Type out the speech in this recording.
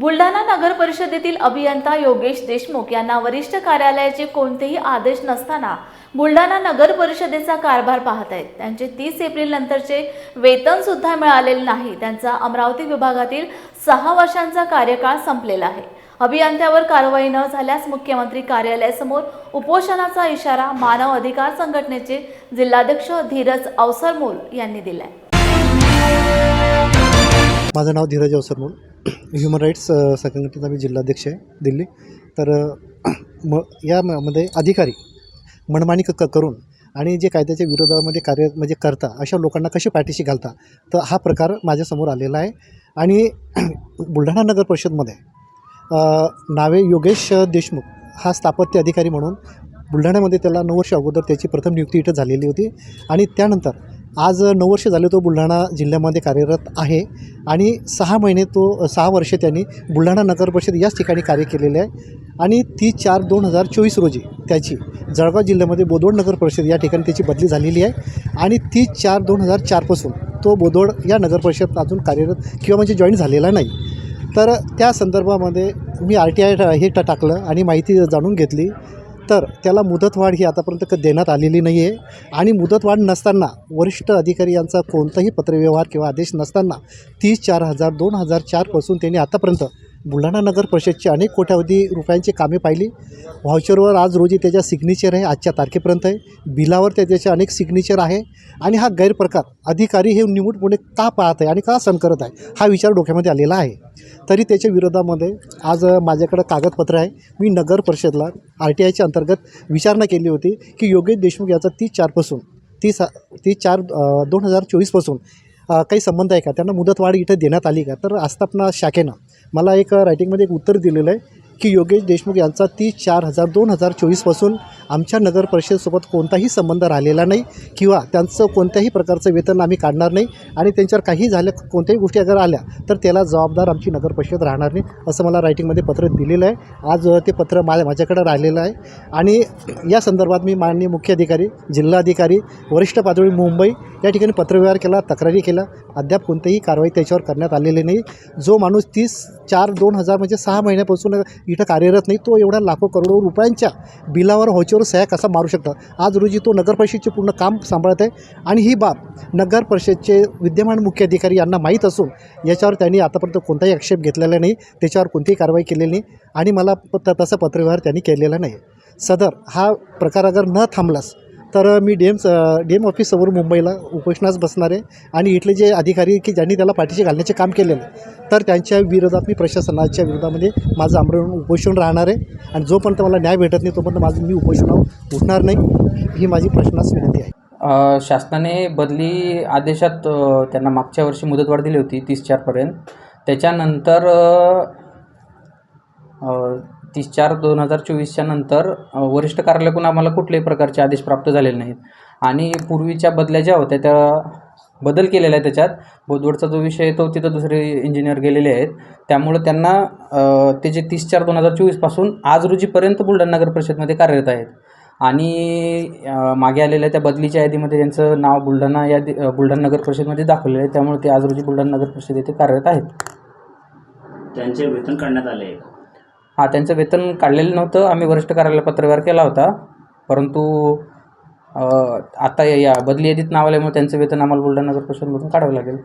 बुलढाणा नगर परिषदेतील अभियंता योगेश देशमुख यांना वरिष्ठ कार्यालयाचे कोणतेही आदेश नसताना बुलढाणा नगर परिषदेचा कारभार पाहत आहेत. त्यांचे तीस एप्रिल नंतरचे वेतन सुद्धा मिळालेले नाही. त्यांचा अमरावती विभागातील सहा वर्षांचा कार्यकाळ संपलेला आहे. अभियंत्यावर कारवाई न झाल्यास मुख्यमंत्री कार्यालयासमोर उपोषणाचा इशारा मानव अधिकार संघटनेचे जिल्हाध्यक्ष धीरज अवसरमोल यांनी दिलाय. माझं नाव धीरज अवसरमूल ह्युमन राईट्स संघटनेचा मी जिल्हाध्यक्ष आहे दिल्ली. तर म यामध्ये अधिकारी मनमानी क क- करून आणि जे कायद्याच्या विरोधामध्ये कार्य म्हणजे करता अशा लोकांना कसे पाठीशी घालता तर हा प्रकार माझ्यासमोर आलेला आहे. आणि बुलढाणा नगर परिषदमध्ये नावे योगेश देशमुख हा स्थापत्य अधिकारी म्हणून बुलढाण्यामध्ये त्याला नऊ वर्ष अगोदर त्याची प्रथम नियुक्ती इथं झालेली होती. आणि त्यानंतर आज नऊ वर्ष झाले तो बुलढाणा जिल्ह्यामध्ये कार्यरत आहे आणि सहा महिने तो सहा वर्ष त्यांनी बुलढाणा नगर परिषद याच ठिकाणी कार्य केलेले आहे. आणि ती चार दोन हजार चोवीस रोजी त्याची जळगाव जिल्ह्यामध्ये बोदवड नगर परिषद या ठिकाणी त्याची बदली झालेली आहे. आणि ती चार दोन हजार चारपासून तो बोदवड या नगर परिषद अजून कार्यरत किंवा म्हणजे जॉईन झालेला नाही. तर त्या संदर्भामध्ये मी आर टी आय हे टाकलं आणि माहिती जाणून घेतली. तर त्याला मुदतवाढ ही आतापर्यंत क- देण्यात आलेली नाही आहे आणि मुदतवाढ नसताना वरिष्ठ अधिकारी यांचा कोणताही पत्रव्यवहार किंवा आदेश नसताना तीस चार हजार दोन हजार चारपासून त्यांनी आतापर्यंत बुलढाणा नगर परिषदची अनेक कोट्यावधी रुपयांची कामे पाहिली. व्हाउचरवर आज रोजी त्याच्या सिग्नेचर आहे आजच्या तारखेपर्यंत आहे. बिलावर त्याच्याचे अनेक सिग्नेचर आहे. आणि हा गैरप्रकार अधिकारी हे निमूटपणे का पाहत आहे आणि का सहन करत आहे हा विचार डोक्यामध्ये आलेला आहे. तरी त्याच्या विरोधामध्ये आज माझ्याकडं कागदपत्र आहे. मी नगर परिषदला आर टी आयच्या अंतर्गत विचारणा केली होती की योगेश देशमुख याचा तीस चारपासून तीस तीस चार दोन हजार चोवीसपासून काही संबंध आहे का? त्यांना मुदतवाढ इथं देण्यात आली का? तर आस्थापना शाखेनं मला एक रायटिंगमध्ये एक उत्तर दिलेलं आहे. की योगेश देशमुख यांचा तीस चार हजार दोन हजार चोवीसपासून आमच्या नगर परिषदेसोबत कोणताही संबंध राहिलेला नाही किंवा त्यांचं कोणत्याही प्रकारचं वेतन आम्ही काढणार नाही आणि त्यांच्यावर काही झालं कोणत्याही गोष्टी अगर आल्या तर त्याला जबाबदार आमची नगर परिषद राहणार नाही असं मला रायटिंगमध्ये पत्र दिलेलं आहे. आज ते पत्र मा माझ्याकडं राहिलेलं आहे. आणि या संदर्भात मी माननीय मुख्य अधिकारी जिल्हाधिकारी वरिष्ठ पातळी मुंबई या ठिकाणी पत्रव्यवहार केला तक्रारी केला अद्याप कोणतीही कारवाई त्याच्यावर करण्यात आलेली नाही. जो माणूस तीस चार दोन हजार म्हणजे सहा महिन्यापासून इथं कार्यरत नाही तो एवढ्या लाखो करोडो रुपयांच्या बिलावर व्हाउचरवर सह्या कसा मारू शकतात आज रोजी तो नगरपरिषदेचे पूर्ण काम सांभाळत आहे. आणि ही बाब नगर परिषदचे विद्यमान मुख्य अधिकारी यांना माहीत असून याच्यावर त्यांनी आतापर्यंत कोणताही आक्षेप घेतलेला नाही त्याच्यावर कोणतीही कारवाई केलेली नाही आणि मला प तसा पत्रव्यवहार त्यांनी केलेला नाही. सदर हा प्रकार अगर न थांबलास तर मी डी एम डी एम ऑफिससमोर मुंबईला उपोषणास बसणार आहे. आणि इथले जे अधिकारी की ज्यांनी त्याला पाठीशी घालण्याचे काम केलेलं तर त्यांच्या विरोधात मी प्रशासनाच्या विरोधामध्ये माझं आमरण उपोषण राहणार आहे. आणि जोपर्यंत मला न्याय भेटत नाही तोपर्यंत माझं मी उपोषणावर उठणार नाही ही माझी प्रश्नास विनंती आहे. शासनाने बदली आदेशात त्यांना मागच्या वर्षी मुदतवाढ दिली होती तीस चारपर्यंत त्याच्यानंतर तीस चार दोन हजार चोवीसच्या नंतर वरिष्ठ कार्यालयाकडून आम्हाला कुठल्याही प्रकारचे आदेश प्राप्त झालेले नाहीत. आणि पूर्वीच्या बदल्या ज्या होत्या त्या बदल केलेला आहे त्याच्यात. बोदवडचा जो विषय आहे तो तिथं दुसरे इंजिनियर गेलेले आहेत. त्यामुळं त्यांना ते जे तीस चार दोन हजार चोवीसपासून आज रोजीपर्यंत बुलढाणा नगर परिषदमध्ये कार्यरत आहेत. आणि मागे आलेल्या त्या बदलीच्या यादीमध्ये त्यांचं नाव बुलढाणा यादी बुलढाणा नगर परिषदमध्ये दाखवलेलं आहे. त्यामुळे ते आज रोजी बुलढाणा नगर परिषद येथे कार्यरत आहेत. त्यांचे वेतन काढण्यात आले हां त्यांचं वेतन काढलेलं नव्हतं. आम्ही वरिष्ठ कार्यालयाला पत्रव्यवहार केला होता. परंतु आता या बदली यादीत नाव आल्यामुळे त्यांचं वेतन आम्हाला बुलढाणा कॉर्पोरेशनमधून काढावं लागेल.